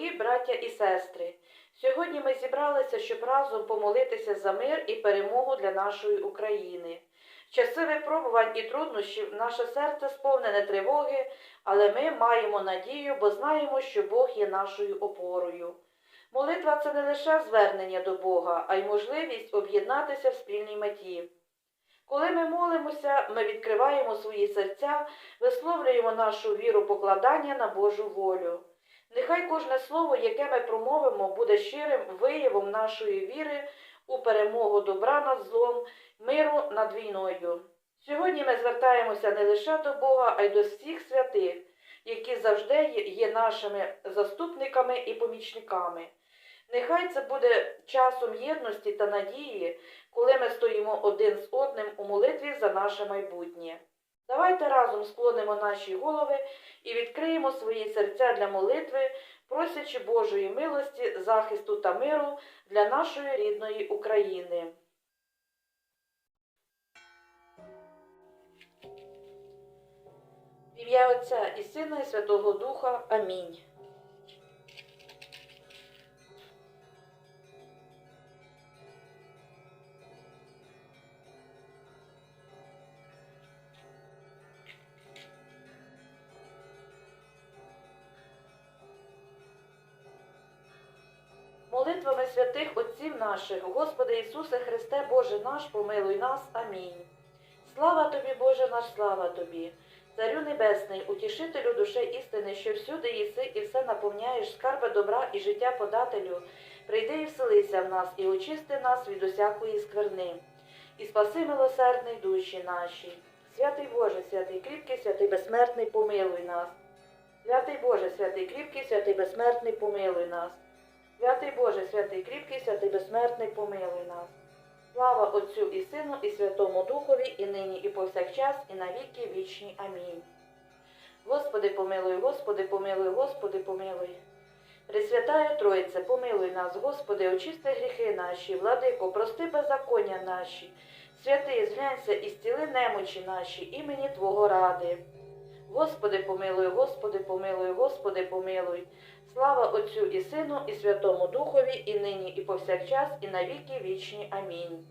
Дорогі браття і сестри, сьогодні ми зібралися, щоб разом помолитися за мир і перемогу для нашої України. Часи випробувань і труднощів наше серце сповнене тривоги, але ми маємо надію, бо знаємо, що Бог є нашою опорою. Молитва це не лише звернення до Бога, а й можливість об'єднатися в спільній меті. Коли ми молимося, ми відкриваємо свої серця, висловлюємо нашу віру покладання на Божу волю. Нехай кожне слово, яке ми промовимо, буде щирим виявом нашої віри у перемогу добра над злом, миру над війною. Сьогодні ми звертаємося не лише до Бога, а й до всіх святих, які завжди є- нашими заступниками і помічниками. Нехай це буде часом єдності та надії, коли ми стоїмо один з одним у молитві за наше майбутнє. Давайте разом склонимо наші голови і відкриємо свої серця для молитви, просячи Божої милості, захисту та миру для нашої рідної України. В ім'я Отця і Сина і Святого Духа. Амінь. Молитвами святих Отців наших, Господи Ісусе Христе, Боже наш, помилуй нас. Амінь. Слава тобі, Боже наш, слава тобі, Царю Небесний, утішителю душе істини, що всюди єси і все наповняєш, скарби добра і життя подателю, прийди і вселися в нас, і очисти нас від усякої скверни, і спаси милосердний душі наші. Святий Боже, святий кріпкий, святий безсмертний, помилуй нас. Святий Боже, святий кріпкий, святий безсмертний, помилуй нас. Святий Боже, святий кріпкий, святий безсмертний, помилуй нас. Слава Отцю і Сину, і Святому Духові, і нині, і повсякчас, і на віки вічні. Амінь. Господи, помилуй, Господи, помилуй, Господи, помилуй. Пресвятая Тройце, помилуй нас, Господи, очисти гріхи наші, владико, прости беззаконня наші, святий, зглянься і зціли немочі наші, імені Твого ради. Господи, помилуй, Господи, помилуй, Господи, помилуй. Слава Отцю і Сину, і Святому Духові, і нині, і повсякчас, і на віки вічні. Амінь.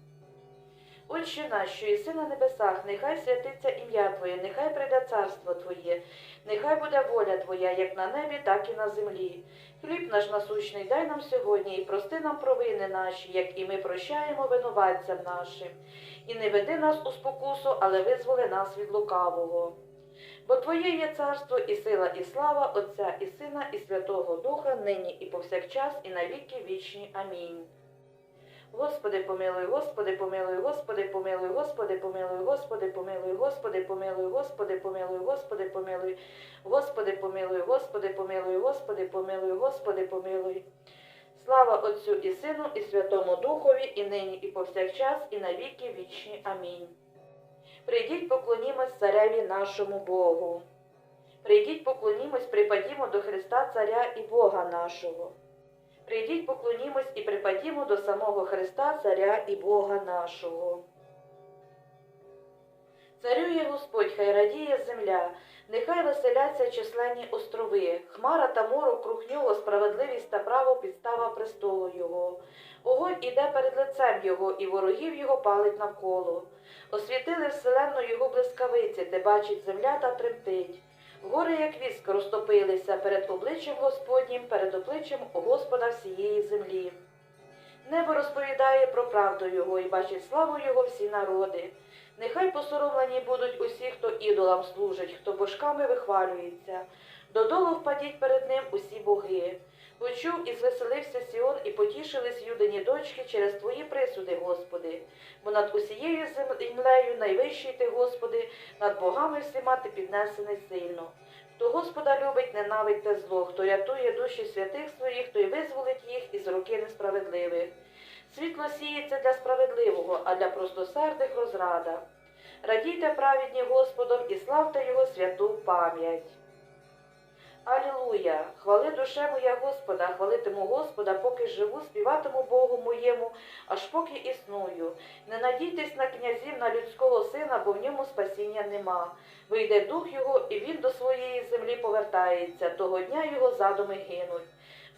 Отче наш, що єси на небесах, нехай святиться ім'я Твоє, нехай прийде царство Твоє, нехай буде воля Твоя, як на небі, так і на землі. Хліб наш насущний дай нам сьогодні, і прости нам провини наші, як і ми прощаємо винуватцям нашим. І не веди нас у спокусу, але визволи нас від лукавого. Бо Твоє є царство і сила, і слава Отця і Сина, і Святого Духа, нині і повсякчас, і на віки вічні. Амінь. Господи, помилуй, Господи, помилуй, Господи, помилуй, Господи, помилуй, Господи, помилуй, Господи, помилуй, Господи, помилуй, Господи, помилуй, Господи, помилуй, Господи, помилуй, Господи, помилуй, Господи, помилуй. Слава Отцю і Сину, і Святому Духові, і нині, і повсякчас, і на віки вічні. Амінь. Прийдіть, поклонімось цареві нашому Богу. Прийдіть, поклонімось, припадімо до Христа Царя і Бога нашого. Прийдіть, поклонімось і припадімо до самого Христа, Царя і Бога нашого. Царює Господь, хай радіє земля, нехай веселяться численні острови, хмара та морок круг нього, справедливість та право підстава престолу його. Огонь іде перед лицем його, і ворогів його палить навколо. Освітили вселенну його блискавиці, де бачить земля та тремтить. Гори, як віск, розтопилися перед обличчям Господнім, перед обличчям Господа всієї землі. Небо розповідає про правду Його і бачить славу Його всі народи. Нехай посоромлені будуть усі, хто ідолам служить, хто божками вихвалюється. Додолу впадіть перед ним усі боги. Почув і звеселився Сіон, і потішились юдині дочки через твої присуди, Господи. Бо над усією землею найвищий ти, Господи, над богами всіма ти піднесений сильно. Хто Господа любить, ненавидьте зло, хто рятує душі святих своїх, той визволить їх із руки несправедливих. Світло сіється для справедливого, а для простосердих розрада. Радійте праведні Господом і славте Його святу пам'ять. Алілуя! Хвали душе моя Господа, хвалитиму Господа, поки живу, співатиму Богу моєму, аж поки існую. Не надійтесь на князів, на людського сина, бо в ньому спасіння нема. Вийде дух його, і він до своєї землі повертається, того дня його задуми гинуть.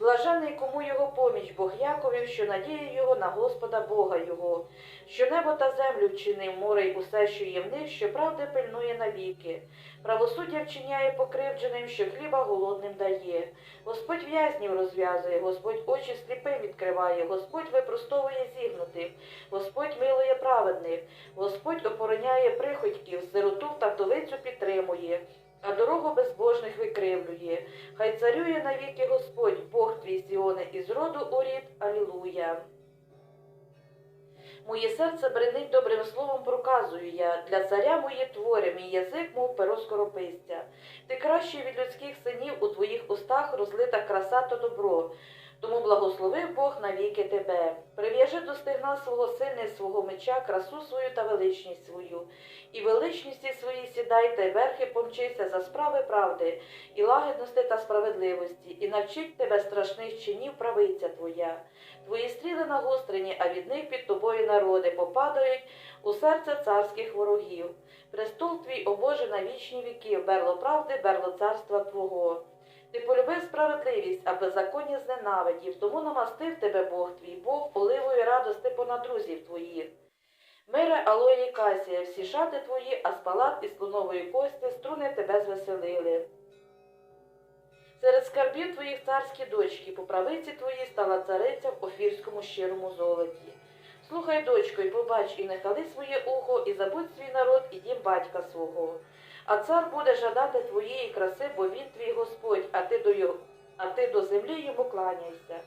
Блажений кому його поміч, Бог Яковів, що надіє його на Господа Бога його, що небо та землю вчинив море й усе, що є в них, що правди пильнує навіки. Правосуддя вчиняє покривдженим, що хліба голодним дає. Господь в'язнів розв'язує, Господь очі сліпим відкриває, Господь випростовує зігнутих, Господь милує праведних, Господь опороняє приходьків, сироту та вдовицю підтримує, а дорогу безбожних викривлює. Хай царює навіки Господь, Бог твій Сіоне, із роду у рід. Алілуя. Моє серце бренить добрим словом проказую я, для царя моє творя, мій язик, мов перо скоропистя. Ти кращий від людських синів, у твоїх устах розлита краса та добро. Тому благословив Бог навіки тебе. Прив'яжи до стегна свого сильне свого меча, красу свою та величність свою. І величності свої сідай та верхи помчися за справи правди, і лагідності та справедливості, і навчить тебе страшних чинів правиця твоя. Твої стріли нагострені, а від них під тобою народи попадають у серце царських ворогів. Престол твій, о Боже, на вічні віки, берло правди, берло царства Твого. Ти полюбив справедливість, а беззаконня зненавидів, тому намастив тебе Бог твій, Бог оливою радости понад друзів твоїх. Мире алої касія, всі шати твої, а спалат із слонової кості струни тебе звеселили. Серед скарбів твоїх царські дочки, по правиці твоїй стала цариця в офірському щирому золоті. Слухай, дочко, і побач, і не хали своє ухо, і забудь свій народ, і дім батька свого. А цар буде жадати твоєї краси, бо він твій Господь, а ти до його, а ти до землі йому кланяйся.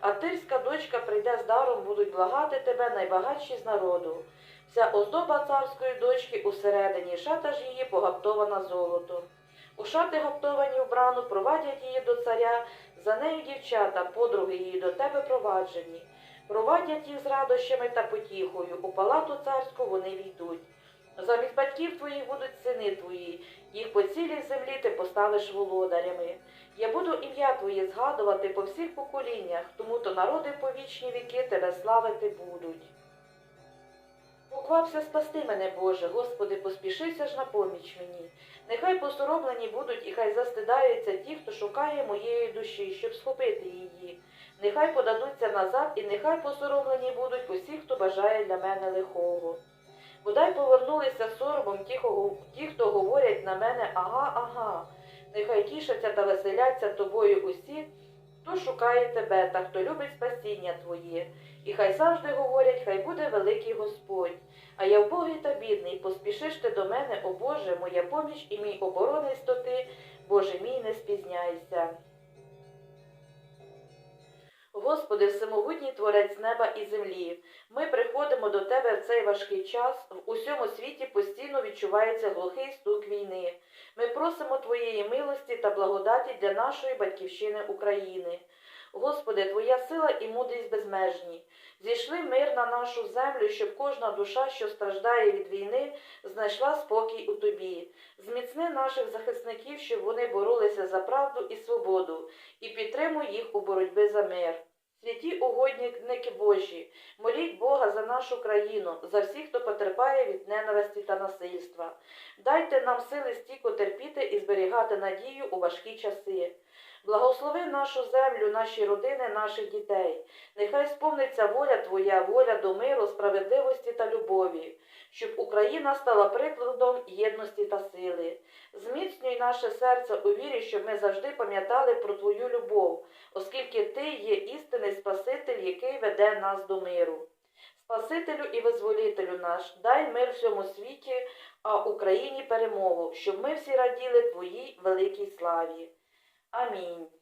А тирська дочка прийде з даром, будуть благати тебе найбагатші з народу. Вся оздоба царської дочки усередині, шата ж її погаптована золотом. У шати гаптовані вбрану провадять її до царя, за нею дівчата, подруги її до тебе проваджені. Провадять їх з радощами та потіхою, у палату царську вони війдуть. Замість батьків твоїх будуть сини твої, їх по цілій землі ти поставиш володарями. Я буду ім'я Твоє згадувати по всіх поколіннях, тому то народи по вічні віки тебе славити будуть. Поквапся спасти мене, Боже, Господи, поспішися ж на поміч мені. Нехай посороблені будуть і хай застидаються ті, хто шукає моєї душі, щоб схопити її. Нехай подадуться назад, і нехай посоромлені будуть усі, хто бажає для мене лихого. Бодай повернулися соромом ті, ті, хто говорять на мене ага, ага. Нехай тішаться та веселяться тобою усі, хто шукає тебе та хто любить спасіння Твоє. І хай завжди говорять, хай буде великий Господь. А я вбогий та бідний, поспішиш ти до мене, о Боже, моя поміч і мій оборонець ти, Боже мій, не спізняйся. Господи, всемогутній Творець неба і землі, ми приходимо до Тебе в цей важкий час. В усьому світі постійно відчувається глухий стук війни. Ми просимо Твоєї милості та благодаті для нашої батьківщини України. Господи, Твоя сила і мудрість безмежні. Зійшли мир на нашу землю, щоб кожна душа, що страждає від війни, знайшла спокій у Тобі. Зміцни наших захисників, щоб вони боролися за правду і свободу, і підтримуй їх у боротьбі за мир. Святі угодники Божі, моліть Бога за нашу країну, за всіх, хто потерпає від ненависті та насильства. Дайте нам сили стійко терпіти і зберігати надію у важкі часи. Благослови нашу землю, наші родини, наших дітей. Нехай сповниться воля Твоя, воля до миру, справедливості та любові, щоб Україна стала прикладом єдності та сили. Зміцнюй наше серце у вірі, щоб ми завжди пам'ятали про Твою любов, оскільки Ти є істинний Спаситель, який веде нас до миру. Спасителю і визволителю наш, дай мир всьому світі, а Україні перемогу, щоб ми всі раділи Твоїй великій славі. Амінь.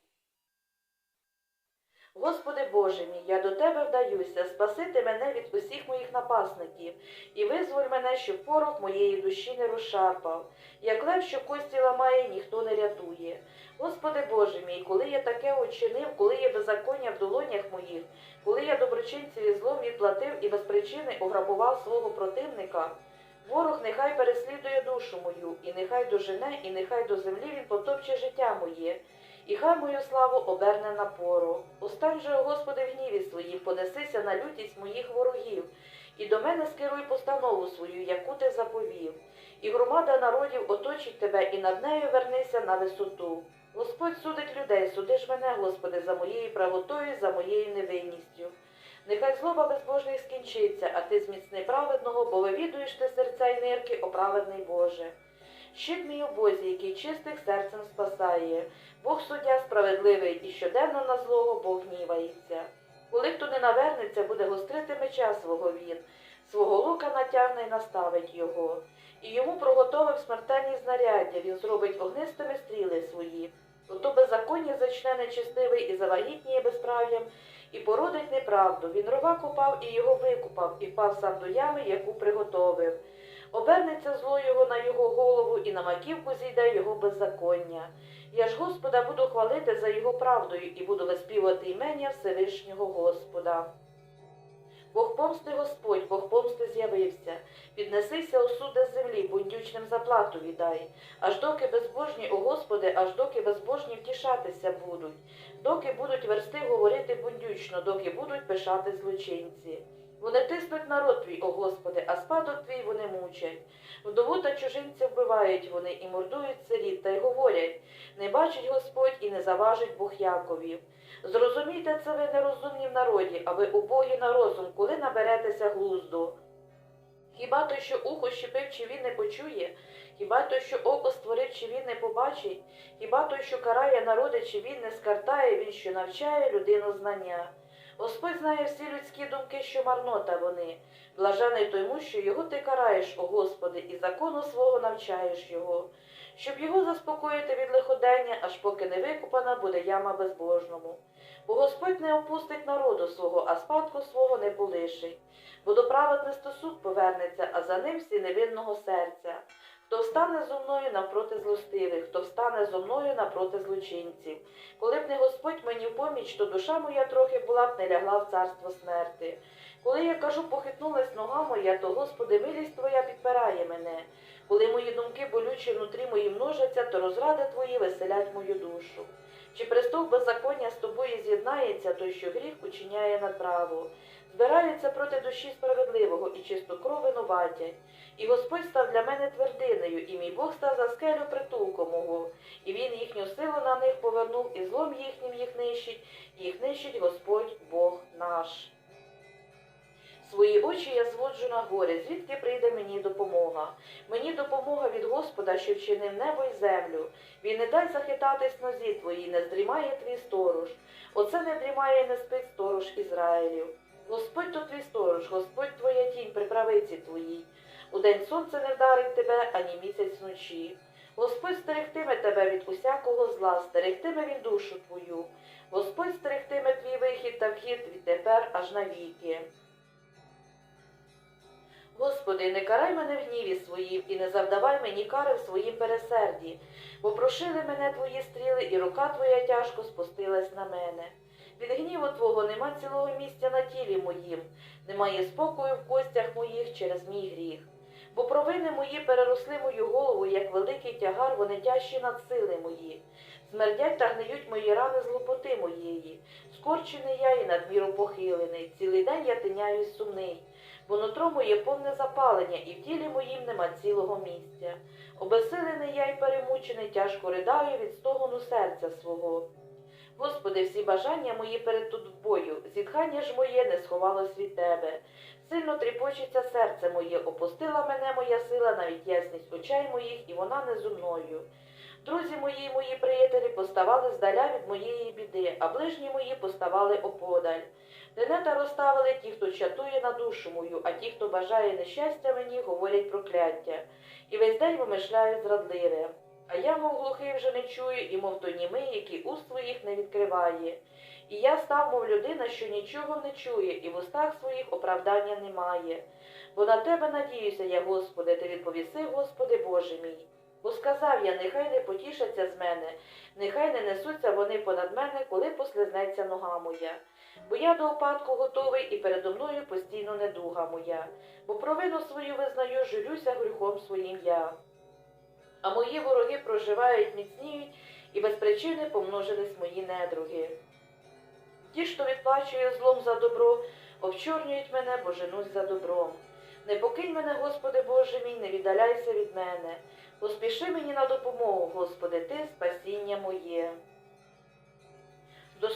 Господи Боже мій, я до Тебе вдаюся, спасити мене від усіх моїх напасників, і визволь мене, щоб порох моєї душі не розшарпав. Як лев, що кості ламає, ніхто не рятує. Господи Боже мій, коли я таке учинив, коли є беззаконня в долонях моїх, коли я доброчинцеві злом відплатив і без причини ограбував свого противника, ворог нехай переслідує душу мою, і нехай дожене, і нехай до землі він потопче життя моє, і хай мою славу оберне на пору. Устань же, Господи, в гніві своїм, понесися на лютість моїх ворогів, і до мене скеруй постанову свою, яку ти заповів. І громада народів оточить тебе, і над нею вернися на висоту. Господь судить людей, суди ж мене, Господи, за моєю правотою, за моєю невинністю. Нехай злоба безбожних скінчиться, а ти зміцни праведного, бо вивідуєш ти серця й нирки, о праведний Боже. Щит мій у Бозі, який чистих серцем спасає. Бог суддя справедливий, і щоденно на злого Бог гнівається. Коли хто не навернеться, буде гострити меча свого він, свого лука натягне й наставить його. І йому проготовив смертельні знаряддя, він зробить огнистими стріли свої. Ото беззаконня зачне нечистивий і завагітніє безправ'ям, і породить неправду. Він рова купав і його викупав, і впав сам до ями, яку приготовив. Обернеться зло його на його голову, і на маківку зійде його беззаконня. Я ж Господа буду хвалити за його правдою і буду виспівувати імення Всевишнього Господа. Бог помсти Господь, Бог помсти з'явився. Піднесися осуди з землі, бундючним заплату віддай. Аж доки безбожні, о Господи, аж доки безбожні втішатися будуть, доки будуть версти говорити бундючно, доки будуть пишати злочинці. Вони тиснуть народ твій, о Господи, а спадок твій вони мучать. Вдову та чужинця вбивають вони і мордують сиріт, та й говорять не бачить Господь і не заважить Бог Яковів. Зрозумійте це ви нерозумні в народі, а ви убогі на розум, коли наберетеся глузду. Хіба той, що ухо щепив, чи він не почує? Хіба той, що око створив, чи він не побачить? Хіба той, що карає народи, чи він не скартає, він, що навчає людину знання? Господь знає всі людські думки, що марнота вони. Блажений тому, що його ти караєш, о Господи, і закону свого навчаєш його, щоб його заспокоїти від лиходення, аж поки не викупана буде яма безбожному. Бо Господь не опустить народу свого, а спадку свого не полишить. Бо до праведності суд повернеться, а за ним всі невинного серця. Хто встане зо мною навпроти злостивих, хто встане зо мною напроти злочинців. Коли б не Господь мені в поміч, то душа моя трохи була б не лягла в царство смерти. Коли я кажу, похитнулась нога моя, то Господи, милість Твоя підпирає мене. Коли мої думки болючі внутрі мої множаться, то розради Твої веселять мою душу. Чи престол беззаконня з тобою з'єднається, той, що гріх учиняє на право, збираються проти душі справедливого і чисту кров винуватять. І Господь став для мене твердинею, і мій Бог став за скелю притулку мого, і він їхню силу на них повернув, і злом їхнім їх нищить, і їх нищить Господь Бог наш. Свої очі я зводжу на гори, звідки прийде мені допомога. Мені допомога від Господа, що вчинив небо й землю. Він не дай захитатись нозі твої, не здрімає твій сторож. Оце не дрімає, і не спить сторож Ізраїлів. Господь то твій сторож, Господь твоя тінь при правиці твоїй. Удень сонце не вдарить тебе, ані місяць вночі. Господь стерегтиме тебе від усякого зла, стерегтиме він душу твою. Господь стерегтиме твій вихід та вхід відтепер аж навіки. Господи, не карай мене в гніві своїм і не завдавай мені кари в своїм пересерді, бо прошили мене твої стріли, і рука твоя тяжко спустилась на мене. Від гніву Твого нема цілого місця на тілі моїм, немає спокою в костях моїх через мій гріх. Бо провини мої переросли мою голову, як великий тягар, вони тяжчі над сили мої. Смердять та гниють мої рани з глупоти моєї. Скорчений я і надміру похилений, цілий день я тиняюсь сумний бо нутро моє повне запалення, і в тілі моїм нема цілого місця. Обесилений я й перемучений, тяжко ридаю від стогону серця свого. Господи, всі бажання мої перед тобою, зітхання ж моє не сховалось від тебе. Сильно тріпочеться серце моє, опустила мене моя сила, навіть ясність очей моїх, і вона не зо мною. Друзі мої мої приятелі поставали здаля від моєї біди, а ближні мої поставали оподаль. Тенета розставили ті, хто чатує на душу мою, а ті, хто бажає нещастя мені, говорять прокляття, і весь день вимишляють зрадливе. А я, мов глухий, вже не чую, і мов то німий, який уст своїх не відкриває. І я став, мов людина, що нічого не чує, і в устах своїх оправдання немає. Бо на тебе надіюся я, Господи, ти відповіси, Господи Боже мій. Бо сказав я, нехай не потішаться з мене, нехай не несуться вони понад мене, коли послизнеться нога моя. Бо я до опадку готовий і передо мною постійно недуга моя, бо провину свою визнаю, жалюся гріхом своїм я. А мої вороги проживають, міцніють, і без причини помножились мої недруги. Ті, що відплачує злом за добро, обчорнюють мене, бо женусь за добром. Не покинь мене, Господи Боже мій, не віддаляйся від мене, Поспіши мені на допомогу, Господи, Ти спасіння моє.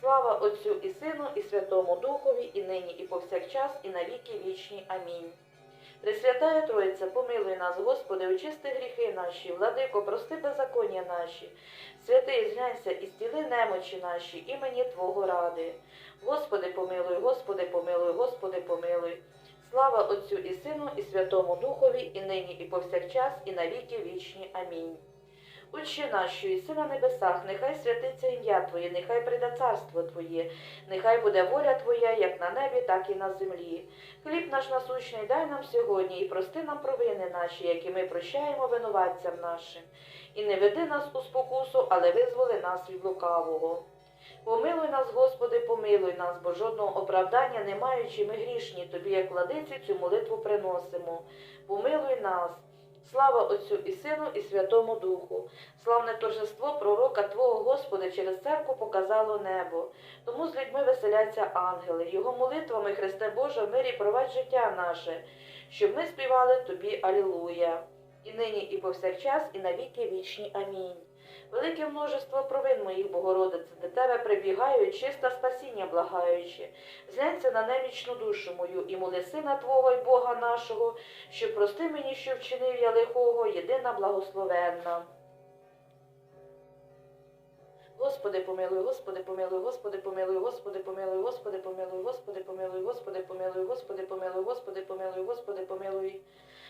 Слава Отцю і Сину, і Святому Духові, і нині, і повсякчас, і на віки вічні. Амінь. Пресвятая Троїця, помилуй нас, Господи, очисти гріхи наші, владико, прости беззаконня наші, святий, зглянься і стіли немочі наші, імені Твого ради. Господи, помилуй, Господи, помилуй, Господи, помилуй. Слава Отцю і Сину, і Святому Духові, і нині, і повсякчас, і на віки вічні. Амінь. Отче наш, що єси на небесах, нехай святиться ім'я Твоє, нехай прийде царство Твоє, нехай буде воля Твоя, як на небі, так і на землі. Хліб наш насущний дай нам сьогодні, і прости нам провини наші, які ми прощаємо винуватцям нашим. І не веди нас у спокусу, але визволи нас від лукавого. Помилуй нас, Господи, помилуй нас, бо жодного оправдання не маючи, ми грішні, Тобі, як владиці, цю молитву приносимо. Помилуй нас. Слава Отцю і Сину, і Святому Духу. Славне торжество пророка Твого Господи через церкву показало небо. Тому з людьми веселяться ангели. Його молитвами, Христе Боже, в мирі провадь життя наше, щоб ми співали Тобі Алілуя. І нині, і повсякчас, і на віки вічні. Амінь. Велике множество провин моїх, Богородице, до тебе прибігають, чисте спасіння благаючи. Зглянься на немічну душу мою і моли сина Твого й Бога нашого, що прости мені, що вчинив я лихого, єдина благословенна. Господи, помилуй, Господи, помилуй, Господи, помилуй, Господи, помилуй, Господи, помилуй, Господи, помилуй, Господи, помилуй, Господи, помилуй, Господи, помилуй, Господи, помилуй.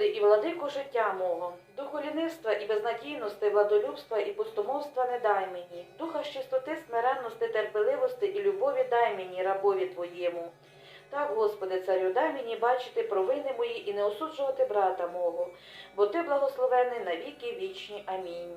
Господи, і владику життя мого, духу лінивства і безнадійності, владолюбства і пустомовства не дай мені, духа чистоти, смиренності, терпеливості і любові дай мені, рабові Твоєму. Так, Господи, царю, дай мені бачити провини мої і не осуджувати брата мого, бо Ти благословений на віки вічні. Амінь.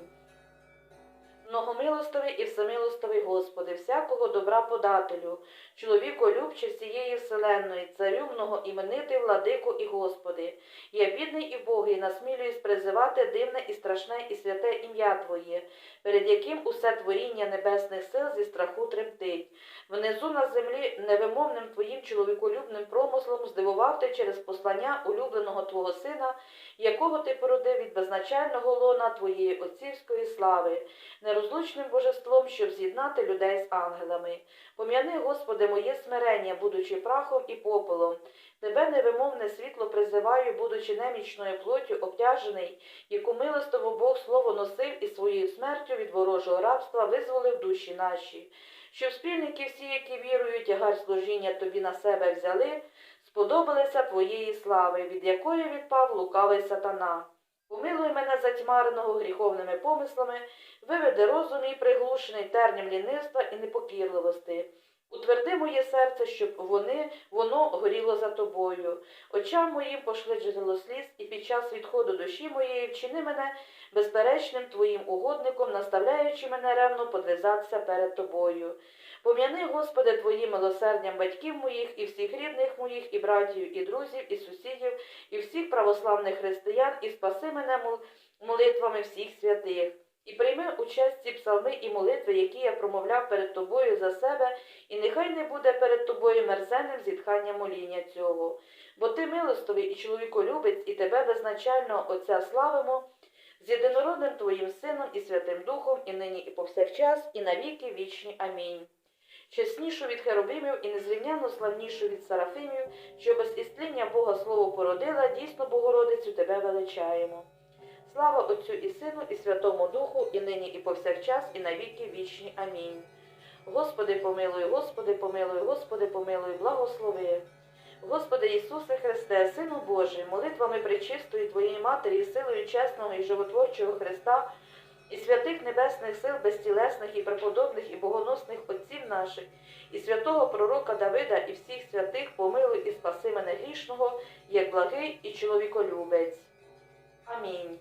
Многомилостивий і всемилостивий Господи, всякого добра подателю, чоловіко любче всієї вселенної, царю многоіменитий владику і Господи. Я бідний і богий, насмілююсь призивати дивне і страшне і святе ім'я Твоє, перед яким усе творіння небесних сил зі страху тремтить. Внизу на землі невимовним Твоїм чоловіколюбним промислом здивував ти через послання улюбленого Твого Сина, якого ти породив від безначального лона Твоєї отцівської слави, нерозлучним божеством, щоб з'єднати людей з ангелами. Пом'яни, Господи, моє смирення, будучи прахом і попелом. Тебе невимовне світло призиваю, будучи немічною плоттю, обтяжений, яку милостово Бог слово носив і своєю смертю від ворожого рабства визволив душі наші. Щоб спільники всі, які вірують, тягар служіння тобі на себе взяли, сподобалися твоєї слави, від якої відпав лукавий сатана. Помилуй мене затьмареного гріховними помислами, виведи розум мій приглушений терням лінивства і непокірливості. Утверди моє серце, щоб вони, воно горіло за тобою. Очам моїм пошли джерело сліз, і під час відходу душі моєї вчини мене безперечним твоїм угодником, наставляючи мене ревно подвизатися перед тобою. Пом'яни, Господи, Твоїм милосердям батьків моїх і всіх рідних моїх, і братів, і друзів, і сусідів, і всіх православних християн, і спаси мене молитвами всіх святих. І прийми участь ці псалми і молитви, які я промовляв перед тобою за себе, і нехай не буде перед тобою мерзенним зітхання моління цього. Бо ти милостивий і чоловіколюбець, і тебе безначально Отця славимо, з єдинородним Твоїм Сином і Святим Духом, і нині, і повсякчас, і на віки вічні. Амінь. Чеснішу від херобимів і незрівняно славнішу від сарафимів, що без істління Бога Слово породила, дійсно Богородицю тебе величаємо. Слава Отцю і Сину, і Святому Духу, і нині, і повсякчас, і навіки вічні. Амінь. Господи, помилуй, Господи, помилуй, Господи, помилуй, благослови. Господи Ісусе Христе, Сину Божий, молитвами пречистої Твоєї Матері, силою чесного і животворчого Христа, і святих небесних сил безтілесних і преподобних і богоносних отців наших, і святого пророка Давида, і всіх святих помилуй і спаси мене грішного, як благий і чоловіколюбець. Амінь.